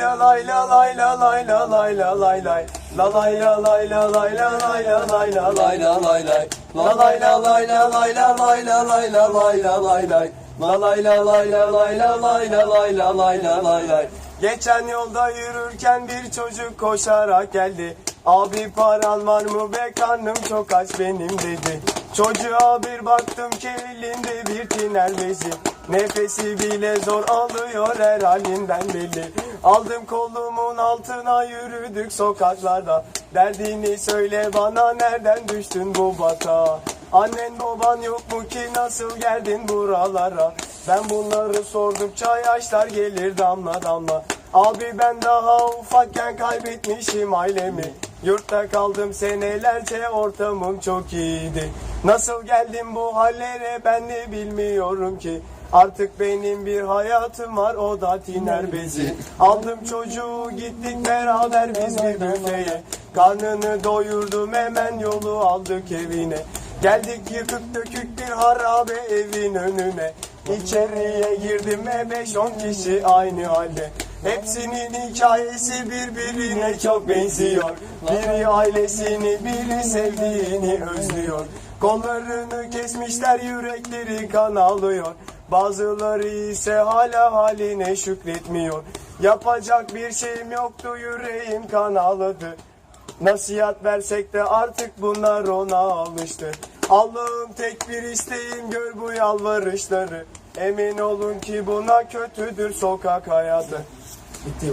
la lay la lay la lay la lay la lay lay La lay la lay la lay la lay la lay la lay la lay lay La lay la lay la lay la lay la lay la lay la lay lay La lay la lay la lay la lay la lay la lay la lay lay Geçen yolda yürürken bir çocuk koşarak geldi Abi paran var mı be karnım çok aç benim dedi Çocuğa bir baktım ki elinde bir tiner bezi. Nefesi bile zor alıyor her halinden belli. Aldım kolumun altına yürüdük sokaklarda. Derdini söyle bana nereden düştün bu batağa Annen baban yok mu ki nasıl geldin buralara? Ben bunları sordukça yaşlar gelir damla damla Abi ben daha ufakken kaybetmişim ailemi. Yurtta kaldım senelerce ortamım çok iyiydi. Nasıl geldim bu hallere ben de bilmiyorum ki. Artık benim bir hayatım var o da tiner bezi. Aldım çocuğu gittik beraber biz bir büfeye. Karnını doyurdum hemen yolu aldık evine. Geldik yıkık dökük bir harabe evin önüne. İçeriye girdim ve beş on kişi aynı halde Hepsinin hikayesi birbirine çok benziyor. Biri ailesini biri sevdiğini özlüyor. Kollarını kesmişler yürekleri kan alıyor. Bazıları ise hala haline şükretmiyor. Yapacak bir şeyim yoktu yüreğim kan ağladı. Nasihat versek de artık bunlar ona alıştı. Allah'ım tek bir isteğim gör bu yalvarışları. Emin olun ki buna kötüdür sokak hayatı Bitti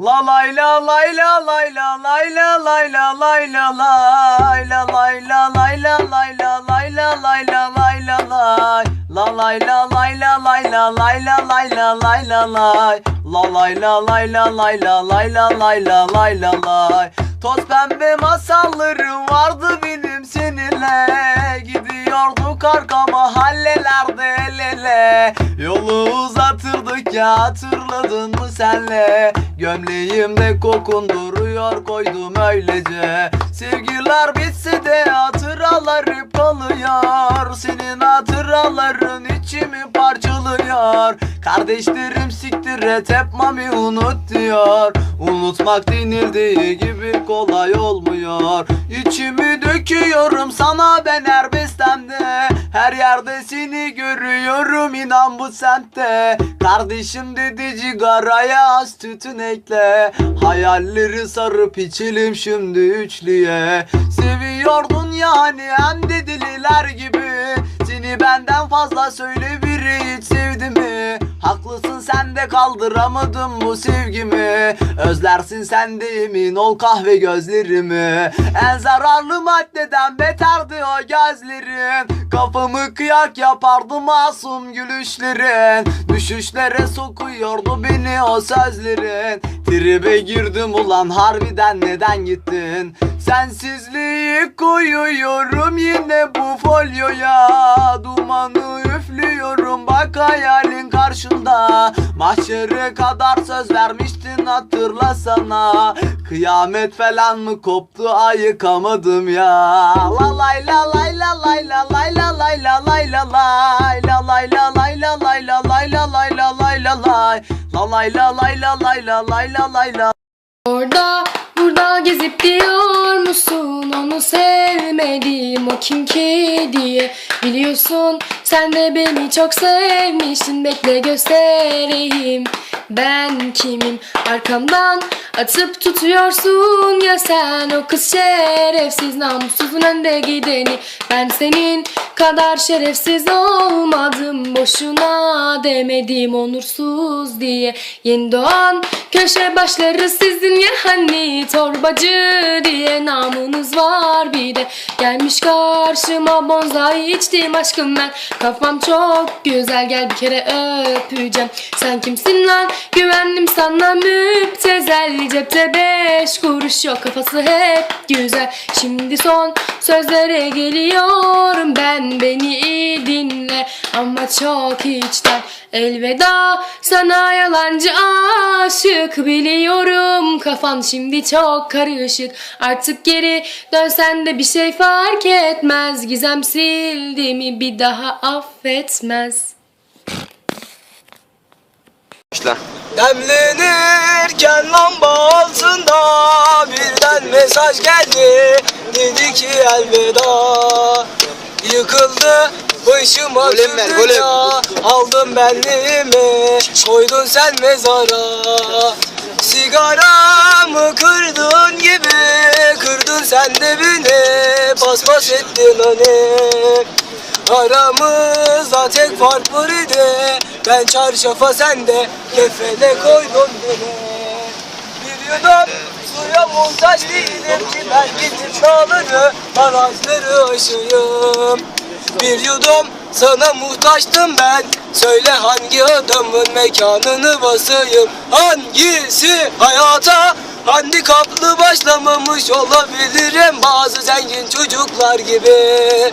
La lay la lay la lay la lay la lay la lay la lay la lay la lay la lay la lay la lay la lay la lay La lay la lay la lay la lay la lay la lay la lay La lay la lay la lay la lay la lay la lay la lay Toz pembe masallarım vardı benim seninle. Gidiyorduk arka mahallelerde el ele Yolu uzatırdık ya hatırladın mı senle? Gömleğimde kokun duruyor koydum öylece. Sevgiler bitse de hatıralar hep kalıyor. Senin hatıraların içimi parçalıyor. Kardeşlerim siktir et hep mami unut diyor. Unutmak denildiği gibi kolay olmuyor. İçimi döküyorum sana ben her bestemde Her yerde seni görüyorum inan bu semtte. Kardeşim dedi cigaraya az tütün ekle. Hayalleri sarıp içelim şimdi üçlüye. Seviyordun yani hem de deliler gibi. Seni benden fazla söyle biri hiç sevdi mi Haklısın sen de kaldıramadım bu sevgimi. Özlersin sen de emin ol kahve gözlerimi. En zararlı maddeden beterdi o gözlerin Kafamı kıyak yapardı masum gülüşlerin. Düşüşlere sokuyordu beni o sözlerin Tribe girdim ulan harbiden neden gittin? Sensizliği koyuyorum yine bu folyoya. Dumanı üflüyorum bak hayalin karşında. Mahşere kadar söz vermiştin hatırlasana. Kıyamet falan mı koptu ayıkamadım ya. La lay la lay la lay la lay la lay la lay la lay La lay. La lay la lay la lay La lay la lay la lay la lay la lay la. Orada burada gezip diyor musun? Onu sevmedim o kim ki diye. Biliyorsun sen de beni çok sevmiştin. Bekle göstereyim. Ben kimim? Arkamdan atıp tutuyorsun ya sen. O kız şerefsiz namussuzun önde gideni. Ben senin kadar şerefsiz olmadım. Boşuna demedim onursuz diye. Yeni doğan köşe başları sizin ya hani torbacı diye namınız var. Bir de Gelmiş karşıma bonzai içtim aşkım ben. Kafam çok güzel gel bir kere öpeceğim. Sen kimsin lan? Güvendim sana müptezel. Cepte beş kuruş yok kafası hep güzel. Şimdi son sözlere geliyorum. Ben beni iyi dinle Ama çok içten elveda sana yalancı aşık Biliyorum. Kafan şimdi çok karışık. Artık geri dönsen de bir şey fark etmez. Gizem sildi mi bir daha affetmez. Başla. Demlenirken lamba altında birden mesaj geldi. Dedi ki elveda Yıkıldı ver, golem. dünya Aldım benliğimi koydun sen mezara. Sigaramı kırdın gibi Kırdın sen de beni. Paspas ettin hani. Aramızda tek fark var idi. Ben çarşafa sen de kefene koydun beni. Bir yudum suya muhtaç değilim ki Ben gidip dağları barajları aşayım Bir yudum sana muhtaçtım ben. Söyle hangi adamın mekanını basayım? Hangisi hayata handikaplı başlamamış olabilirim? Bazı zengin çocuklar gibi.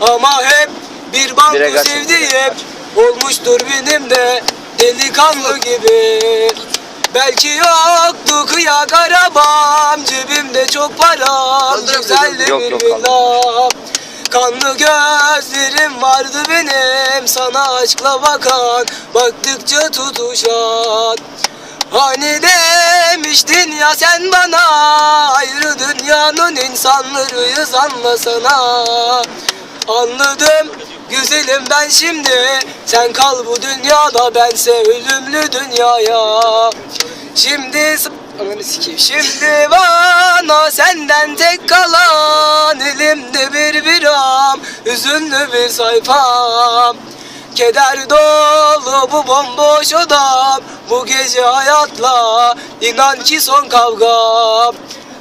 Ama hep bir banko sevdiğim Olmuştur benim de delikanlı gibi Belki yoktu kıyak arabam Cebimde çok param Güzeldi bir villam Kanlı gözlerim vardı benim Sana aşkla bakan Baktıkça tutuşan. Hani demiştin ya sen bana Ayrı dünyanın insanlarıyız anlasana. Anladım güzelim ben şimdi Sen kal bu dünyada bense ölümlü dünyaya. Şimdi. Şimdi bana senden tek kalan Elimde bir biram Hüzünlü bir sayfam. Keder dolu bu bomboş odam Bu gece hayatla inan ki son kavgam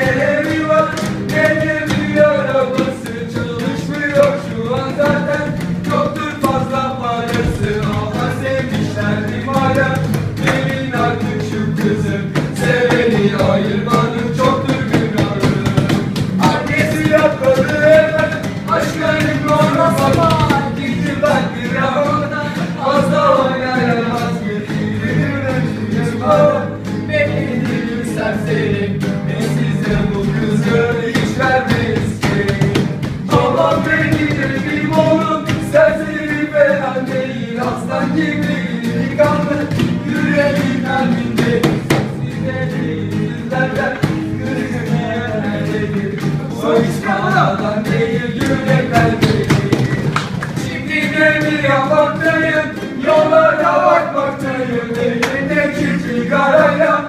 yeah Maranhão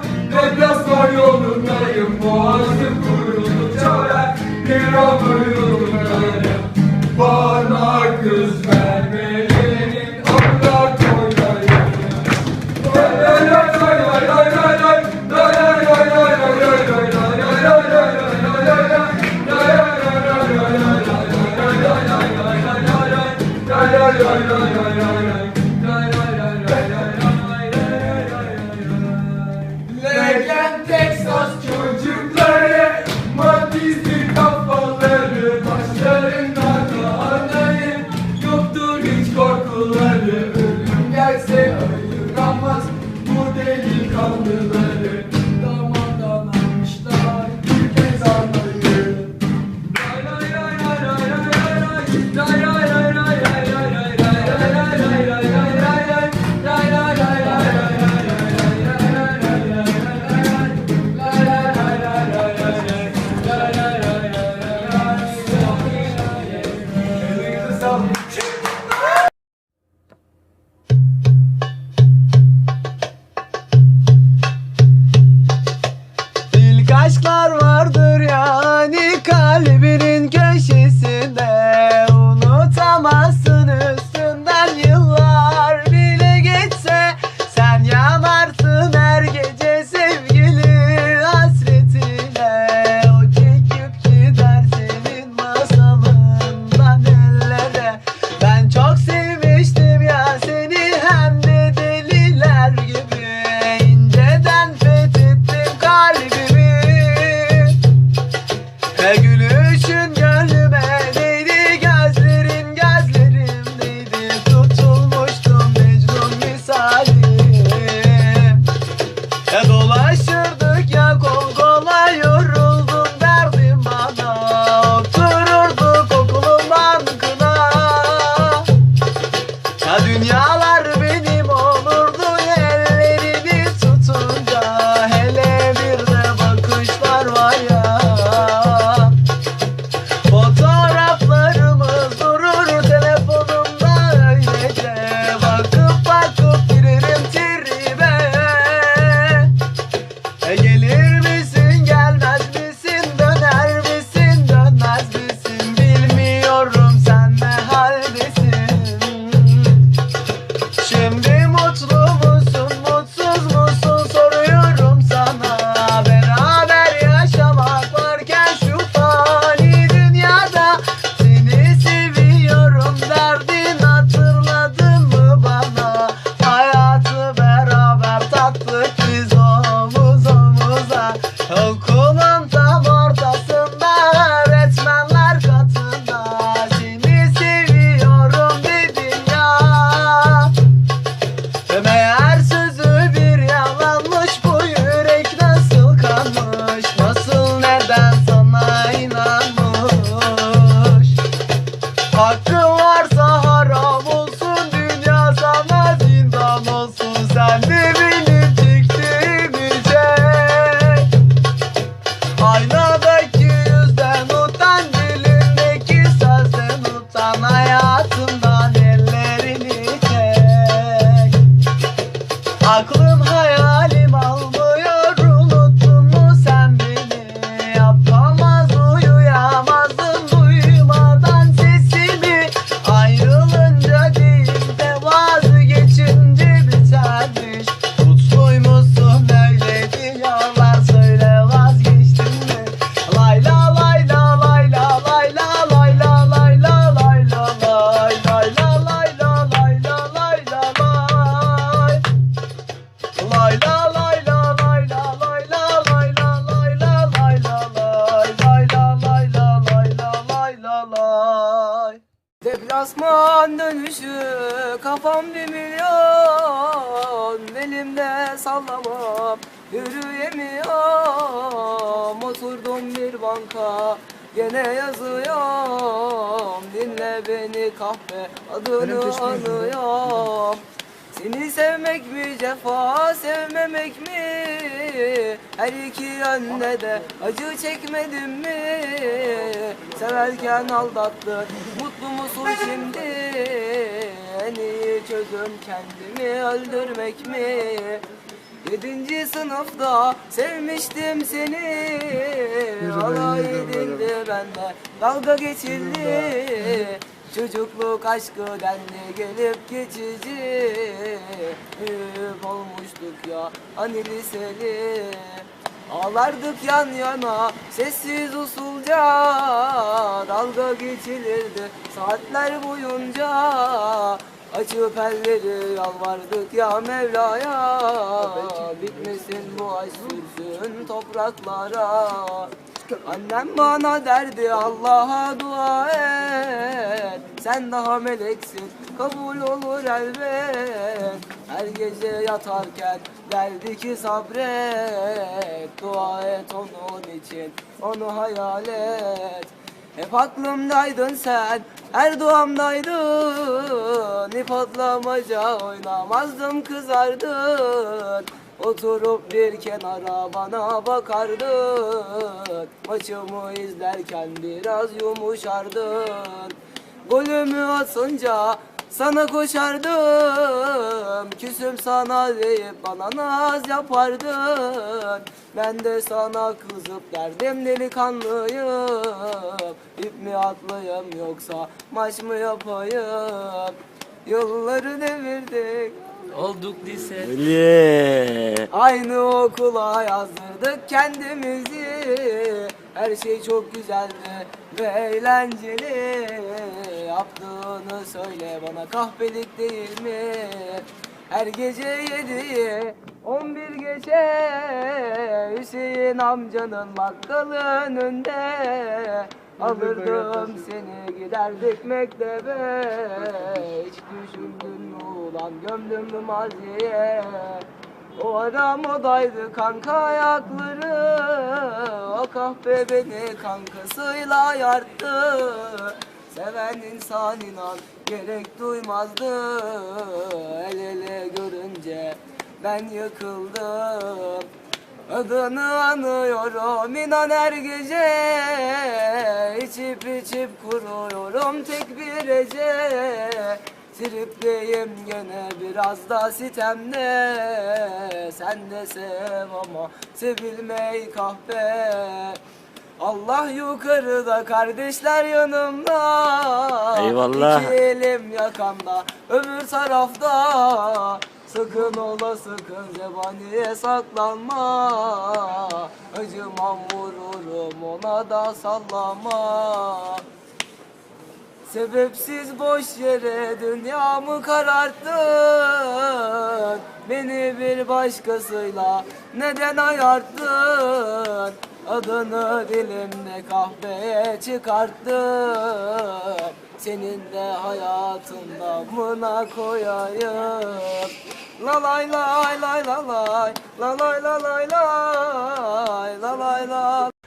klasman dönüşü Kafam bir milyon. Elimde sallamam Yürüyemiyorum. Oturdum bir banka Gene yazıyorum. Dinle beni kahve Adını anıyorum seni sevmek mi cefa sevmemek mi? Her iki yönde de acı çekmedim mi? Severken aldattın mutlu musun şimdi? En iyi çözüm kendimi öldürmek mi? Yedinci sınıfta sevmiştim seni. Alay edildi bende dalga geçildi Çocukluk aşkı dendi gelip geçici? Üf olmuştuk ya hani liseli. Ağlardık yan yana sessiz usulca. Dalga geçilirdi saatler boyunca. Açıp elleri yalvardık ya Mevla'ya. Bitmesin bu aşk sürsün topraklara Annem bana derdi Allah'a dua et. Sen daha meleksin kabul olur elbet. Her gece yatarken derdi ki sabret Dua et onun için onu hayal et. Hep aklımdaydın sen, her duamdaydın. İp atlamaca oynamazdım kızardın Oturup bir kenara bana bakardın Maçımı izlerken biraz yumuşardın. Golümü atınca sana koşardım. Küsüm sana deyip bana naz yapardın. Ben de sana kızıp derdim delikanlıyım. İp mi atlayayım yoksa maç mı yapayım? Yılları devirdik Olduk lise. Öyle. Aynı okula yazdırdık kendimizi Her şey çok güzeldi ve eğlenceli Yaptığını söyle bana kahpelik değil mi? Her gece yediği on bir gece Hüseyin amcanın bakkalı önünde Alırdım seni giderdik mektebe Hiç düşündün mü ulan gömdün mü maziye? O adam odaydı kanka ayakları O kahpe beni kankasıyla yarttı. Seven insan inan gerek duymazdı. El ele görünce ben yıkıldım Adını anıyorum inan her gece. İçip içip kuruyorum tek bir gece. Tripleyim gene biraz da sitemde. Sen de sev ama sevilmeyi kahpe. Allah yukarıda kardeşler yanımda. Eyvallah. İki elim yakamda öbür tarafta Sakın ola sakın zebaniye saklanma. Acımam vururum ona da sallama. Sebepsiz boş yere dünyamı kararttın. Beni bir başkasıyla neden ayarttın? Adını dilimde kahveye çıkarttın Senin de hayatında mına koyayım. La lay lay lay la lay La lay la lay lay La lay la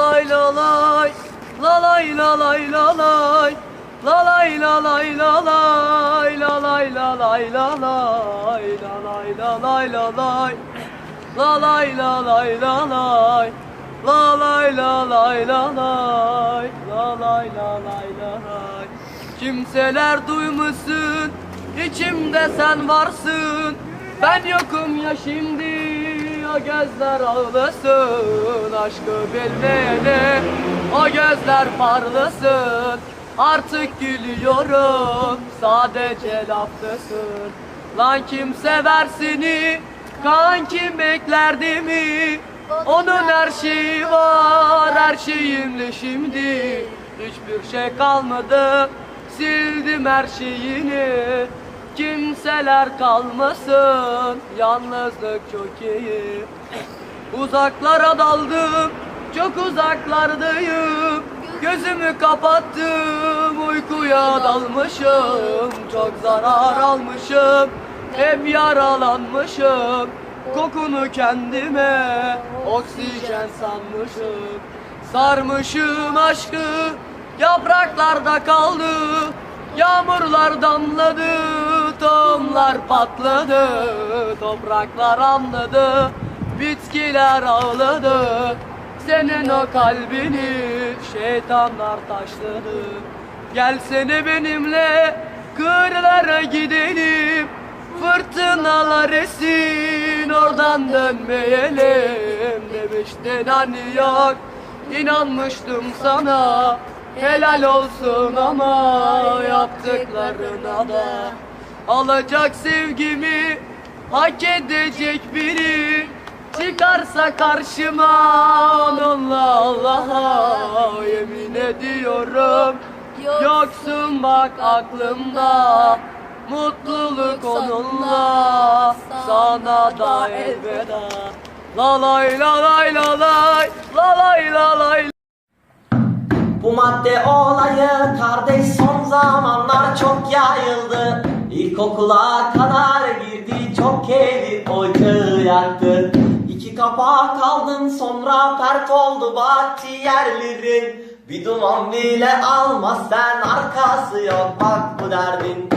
lay la lay la lay La lay la lay la lay La lay la lay la lay La lay la lay la lay Kimseler duymasın. İçimde sen varsın. Ben yokum ya şimdi o gözler ağlasın Aşkı bilmeyene. O gözler parlasın Artık gülüyorum sadece laftasın. Lan kim sever seni kan kim beklerdi mi? Onun her şeyi var her şeyimle şimdi. Hiçbir şey kalmadı sildim her şeyini Kimseler kalmasın. Yalnızlık çok iyi. Uzaklara daldım Çok uzaklardayım. Gözümü kapattım Uykuya dalmışım. Çok zarar almışım Hep yaralanmışım. Kokunu kendime Oksijen sanmışım. Sarmışım aşkı Yapraklarda kaldı. Yağmurlar damladı, tohumlar patladı, topraklar anladı, bitkiler ağladı. Senin o kalbini şeytanlar taşladı. Gelsene benimle kırlara gidelim, fırtınalar esin oradan dönmeyelim demiştin hani yok. İnanmıştım sana Helal olsun ama yaptıklarına da Alacak sevgimi hak edecek biri. Çıkarsa karşıma onunla Allah'a yemin ediyorum. Yoksun bak aklımda Mutluluk onunla. Sana da elveda. La lay la lay la lay La lay la lay Bu madde olayı kardeş son zamanlar çok yayıldı İlkokula kadar girdi çok evi ocağı yaktı. İki kapak aldın sonra pert oldu bahtiyerlerin Bir duman bile almaz sen arkası yok bak bu derdin